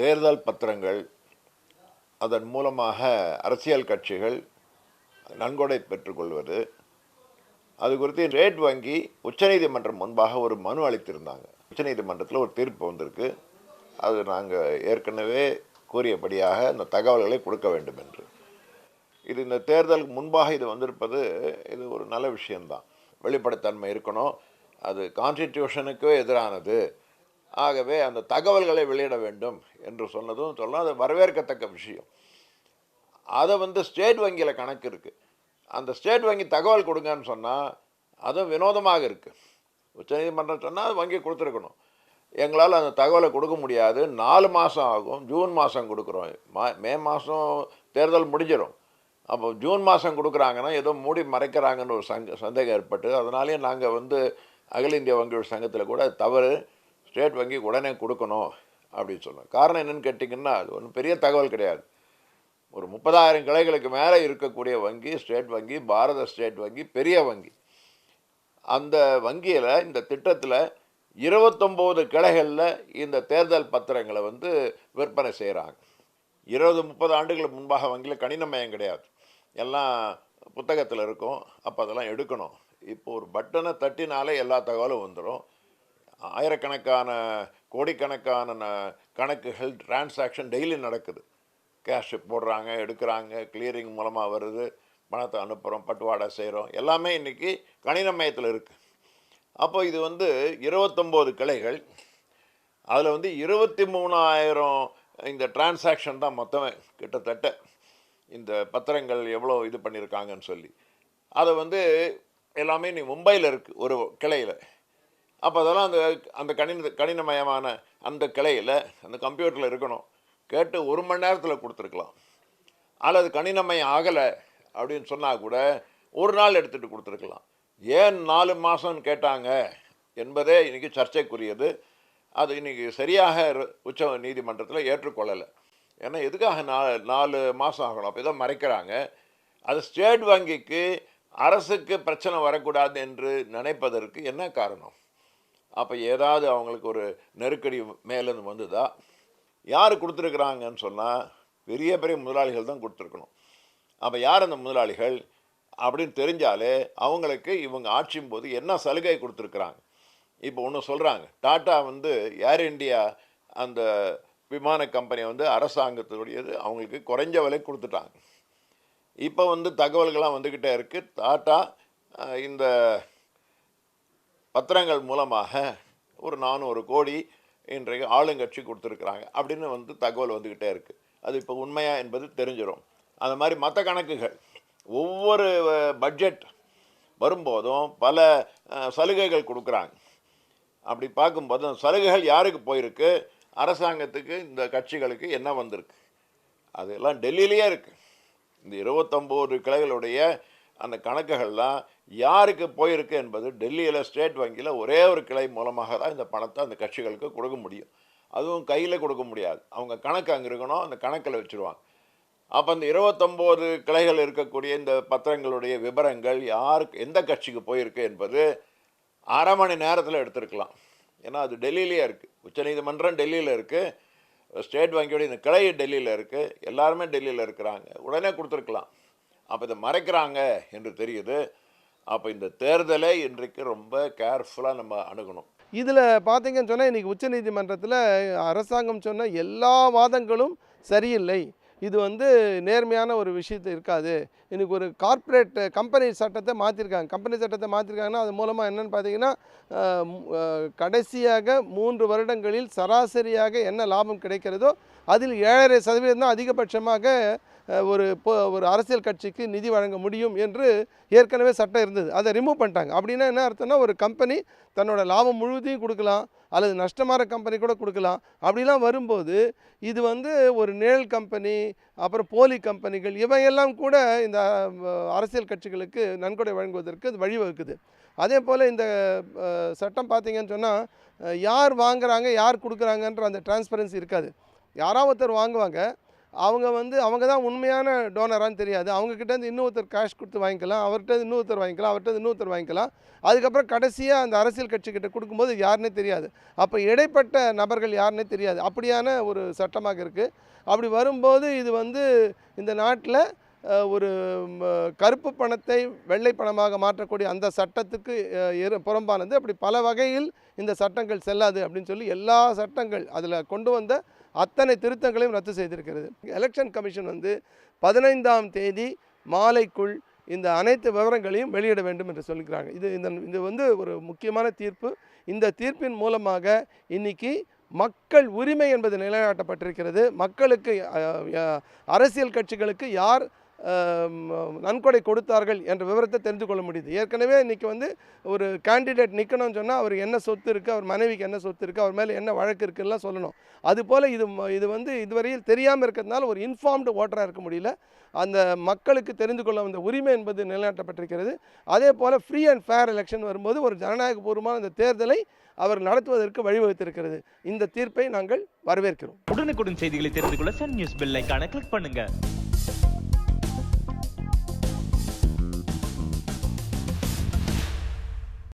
தேர்தல் பத்திரங்கள் அதன் மூலமாக அரசியல் கட்சிகள் நன்கொடை பெற்றுக்கொள்வது. அது குறித்து ரேட் வங்கி உச்சநீதிமன்றம் முன்பாக ஒரு மனு அளித்திருந்தாங்க. உச்சநீதிமன்றத்தில் ஒரு தீர்ப்பு வந்திருக்கு. அது நாங்கள் ஏற்கனவே கூறியபடியாக இந்த தகவல்களை கொடுக்க வேண்டும் என்று. இது இந்த தேர்தலுக்கு முன்பாக இது வந்திருப்பது இது ஒரு நல்ல விஷயம்தான். வெளிப்படைத்தன்மை இருக்கணும். அது கான்ஸ்டிடியூஷனுக்கு எதிரானது. ஆகவே அந்த தகவல்களை வெளியிட வேண்டும் என்று சொன்னதும் சொல்லலாம். அது வரவேற்கத்தக்க விஷயம். அதை வந்து ஸ்டேட் வங்கியில் கணக்கு இருக்குது அந்த ஸ்டேட் வங்கி தகவல் கொடுங்கன்னு சொன்னால் அதுவும் வினோதமாக இருக்குது உச்சநீதிமன்றம் சொன்னால் அது வங்கி கொடுத்துருக்கணும். எங்களால் அந்த தகவலை கொடுக்க முடியாது. நாலு மாதம் ஆகும். ஜூன் மாதம் கொடுக்குறோம். மா மே மாதம் தேர்தல் முடிஞ்சிடும். அப்போ ஜூன் மாதம் கொடுக்குறாங்கன்னா ஏதோ மூடி மறைக்கிறாங்கன்னு ஒரு சங்க சந்தேகம் ஏற்பட்டு அதனாலேயே நாங்கள் வந்து அகில இந்திய வங்கிகள் சங்கத்தில் கூட தவறு. ஸ்டேட் வங்கி உடனே கொடுக்கணும் அப்படின்னு சொன்னோம் காரணம் என்னன்னு கேட்டிங்கன்னா அது ஒன்றும் பெரிய தகவல் கிடையாது. ஒரு முப்பதாயிரம் கிளைகளுக்கு மேலே இருக்கக்கூடிய வங்கி ஸ்டேட் வங்கி பாரத ஸ்டேட் வங்கி பெரிய வங்கி. அந்த வங்கியில் இந்த திட்டத்தில் இருபத்தொம்போது கிளைகளில் இந்த தேர்தல் பத்திரங்களை வந்து விற்பனை செய்கிறாங்க இருபது முப்பது ஆண்டுகளுக்கு முன்பாக வங்கியில் கணினமயம் கிடையாது. எல்லாம் புத்தகத்தில் இருக்கும். அப்போ அதெல்லாம் எடுக்கணும். இப்போ ஒரு பட்டனை தட்டினாலே எல்லா தகவலும் வந்துடும் ஆயிரக்கணக்கான கோடிக்கணக்கான கணக்குகள் டிரான்சாக்ஷன் டெய்லி நடக்குது. கேஷ் போடுறாங்க எடுக்கிறாங்க கிளியரிங் மூலமாக வருது பணத்தை அனுப்புகிறோம் பட்டுவாடை செய்கிறோம் எல்லாமே இன்றைக்கி கணினமயத்தில் இருக்குது அப்போ இது வந்து இருபத்தொம்போது கிளைகள். அதில் வந்து இருபத்தி மூணாயிரம் இந்த டிரான்சாக்ஷன் தான் மொத்தமே கிட்டத்தட்ட. இந்த பத்திரங்கள் எவ்வளோ இது பண்ணியிருக்காங்கன்னு சொல்லி. அதை வந்து எல்லாமே நீ மும்பையில் இருக்குது ஒரு கிளையில். அப்போ அதெல்லாம் அந்த அந்த கணின கணினமயமான அந்த கிளையில் அந்த கம்ப்யூட்டரில் இருக்கணும். கேட்டு ஒரு மணி நேரத்தில் கொடுத்துருக்கலாம். அல்லது கணினமயம் ஆகலை அப்படின்னு சொன்னால் கூட ஒரு நாள் எடுத்துகிட்டு கொடுத்துருக்கலாம். ஏன் நாலு மாதம்னு கேட்டாங்க என்பதே இன்றைக்கி சர்ச்சைக்குரியது. அது இன்றைக்கி சரியாக உச்ச நீதிமன்றத்தில் ஏற்றுக்கொள்ளலை. ஏன்னா எதுக்காக நாலு நாலு மாதம் ஆகணும்? அப்போ இதை மறைக்கிறாங்க. அது ஸ்டேட் வங்கிக்கு அரசுக்கு பிரச்சனை வரக்கூடாது என்று நினைப்பதற்கு என்ன காரணம்? அப்போ ஏதாவது அவங்களுக்கு ஒரு நெருக்கடி மேலேருந்து வந்ததா? யார் கொடுத்துருக்குறாங்கன்னு சொன்னால் பெரிய பெரிய முதலாளிகள் தான் கொடுத்துருக்கணும். அப்போ யார் அந்த முதலாளிகள்? அப்படின்னு தெரிஞ்சாலே அவங்களுக்கு இவங்க ஆட்சியும் போது என்ன சலுகை கொடுத்துருக்குறாங்க? இப்போ ஒன்று சொல்கிறாங்க டாட்டா வந்து ஏர் இண்டியா அந்த விமான கம்பெனி வந்து அரசாங்கத்துடையது அவங்களுக்கு குறைஞ்ச விலை கொடுத்துட்டாங்க. இப்போ வந்து தகவல்கள்லாம் வந்துக்கிட்டே இருக்குது டாட்டா இந்த பத்திரங்கள் மூலமாக ஒரு நானூறு கோடி இன்றைக்கு ஆளுங்கட்சி கொடுத்துருக்குறாங்க அப்படின்னு வந்து தகவல் வந்துக்கிட்டே இருக்குது அது இப்போ உண்மையா என்பது தெரிஞ்சிடும் அந்த மாதிரி மற்ற கணக்குகள் ஒவ்வொரு பட்ஜெட் வரும்போதும் பல சலுகைகள் கொடுக்குறாங்க. அப்படி பார்க்கும்போது அந்த சலுகைகள் யாருக்கு போயிருக்கு? அரசாங்கத்துக்கு இந்த கட்சிகளுக்கு என்ன வந்திருக்கு? அதெல்லாம் டெல்லியிலேயே இருக்குது இந்த இருபத்தொம்போது கிளைகளுடைய அந்த கணக்குகள்லாம் யாருக்கு போயிருக்கு என்பது டெல்லியில் ஸ்டேட் வங்கியில் ஒரே ஒரு கிளை மூலமாக தான் இந்த பணத்தை அந்த கட்சிகளுக்கு கொடுக்க முடியும். அதுவும் கையில் கொடுக்க முடியாது. அவங்க கணக்கு அங்கே இருக்கணும் அந்த கணக்கில் வச்சுருவாங்க. அப்போ அந்த இருபத்தொம்போது கிளைகள் இருக்கக்கூடிய இந்த பத்திரங்களுடைய விவரங்கள் யாருக்கு எந்த கட்சிக்கு போயிருக்கு என்பது அரை மணி நேரத்தில் எடுத்திருக்கலாம். ஏன்னா அது டெல்லியிலே இருக்குது உச்சநீதிமன்றம் டெல்லியில் இருக்குது ஸ்டேட் வங்கியோடைய இந்த கிளை டெல்லியில் இருக்குது எல்லாருமே டெல்லியில் இருக்கிறாங்க. உடனே கொடுத்துருக்கலாம். அப்போ இதை மறைக்கிறாங்க என்று தெரியுது. அப்போ இந்த தேர்தலை இன்றைக்கு ரொம்ப கேர்ஃபுல்லாக நம்ம அணுகணும். இதில் பார்த்தீங்கன்னு சொன்னால் இன்றைக்கி உச்சநீதிமன்றத்தில் அரசாங்கம் சொன்ன எல்லா வாதங்களும் சரியில்லை. இது வந்து நேர்மையான ஒரு விஷயத்து இருக்காது. இன்றைக்கி ஒரு கார்ப்பரேட் கம்பெனி சட்டத்தை மாற்றிருக்காங்க கம்பெனி சட்டத்தை மாற்றிருக்காங்கன்னா அது மூலமாக என்னென்னு பார்த்தீங்கன்னா கடைசியாக மூன்று வருடங்களில் சராசரியாக என்ன லாபம் கிடைக்கிறதோ அதில் ஏழரை சதவீதம் தான் அதிகபட்சமாக ஒரு ஒரு அரசியல் கட்சிக்கு நிதி வழங்க முடியும் என்று ஏற்கனவே சட்டம் இருந்தது. அதை ரிமூவ் பண்ணிட்டாங்க. அப்படின்னா என்ன அர்த்தம்னா ஒரு கம்பெனி தன்னோட லாபம் முழுவதையும் கொடுக்கலாம் அல்லது நஷ்டமாற கம்பெனி கூட கொடுக்கலாம். அப்படிலாம் வரும்போது இது வந்து ஒரு நிழல் கம்பெனி அப்புறம் போலி கம்பெனிகள் இவையெல்லாம் கூட இந்த அரசியல் கட்சிகளுக்கு நன்கொடை வழங்குவதற்கு வழிவகுக்குது. அதே போல் இந்த சட்டம் பார்த்திங்கன்னு சொன்னால் யார் வாங்குறாங்க யார் கொடுக்குறாங்கன்ற அந்த டிரான்ஸ்பரன்சி இருக்காது. யாராவது ஒருத்தர் வாங்குவாங்க அவங்க வந்து அவங்க தான் உண்மையான டோனரான்னு தெரியாது. அவங்கக்கிட்ட இருந்து இன்னொருத்தர் கேஷ் கொடுத்து வாங்கிக்கலாம் அவர்கிட்ட இன்னொருத்தர் வாங்கிக்கலாம் அவர்கிட்ட இன்னொருத்தர் வாங்கிக்கலாம். அதுக்கப்புறம் கடைசியாக அந்த அரசியல் கட்சிக்கிட்ட கொடுக்கும்போது யாருன்னே தெரியாது. அப்போ இடைப்பட்ட நபர்கள் யாருன்னே தெரியாது. அப்படியான ஒரு சட்டமாக இருக்குது அப்படி வரும்போது இது வந்து இந்த நாட்டில் ஒரு கருப்பு பணத்தை வெள்ளை பணமாக மாற்றக்கூடிய அந்த சட்டத்துக்கு எரு- புறம்பானது அப்படி பல வகையில் இந்த சட்டங்கள் செல்லாது அப்படின்னு சொல்லி எல்லா சட்டங்கள் அதில் கொண்டு வந்த அத்தனை திருத்தங்களையும் ரத்து செய்திருக்கிறது. எலெக்ஷன் கமிஷன் வந்து பதினைந்தாம் தேதி மாலைக்குள் இந்த அனைத்து விவரங்களையும் வெளியிட வேண்டும் என்று சொல்கிறாங்க. இது இந்த இது வந்து ஒரு முக்கியமான தீர்ப்பு. இந்த தீர்ப்பின் மூலமாக இன்னைக்கு மக்கள் உரிமை என்பது நிலைநாட்டப்பட்டிருக்கிறது. மக்களுக்கு அரசியல் கட்சிகளுக்கு யார் நன்கொடை கொடுத்தார்கள் என்ற விவரத்தை தெரிந்து கொள்ள முடியுது. ஏற்கனவே இன்றைக்கி வந்து ஒரு கேண்டிடேட் நிற்கணும்னு சொன்னால் அவர் என்ன சொத்து இருக்குது அவர் மனைவிக்கு என்ன சொத்து இருக்குது அவர் மேலே என்ன வழக்கு இருக்குன்னுலாம் சொல்லணும். அதுபோல் இது ம- இது வந்து இதுவரையில் தெரியாமல் இருக்கிறதுனால ஒரு இன்ஃபார்ம்டு ஓட்டராக இருக்க முடியல. அந்த மக்களுக்கு தெரிந்து கொள்ள வந்த உரிமை என்பது நிலைநாட்டப்பட்டிருக்கிறது. அதே போல் ஃப்ரீ அண்ட் ஃபேர் எலெக்ஷன் வரும்போது ஒரு ஜனநாயகபூர்வமான அந்த தேர்தலை அவர் நடத்துவதற்கு வழிவகுத்திருக்கிறது. இந்த தீர்ப்பை நாங்கள் வரவேற்கிறோம். உடனுக்குடன் செய்திகளை தெரிந்து கொள்ள சன் நியூஸ் பெல் ஐக்கான கிளிக் பண்ணுங்கள்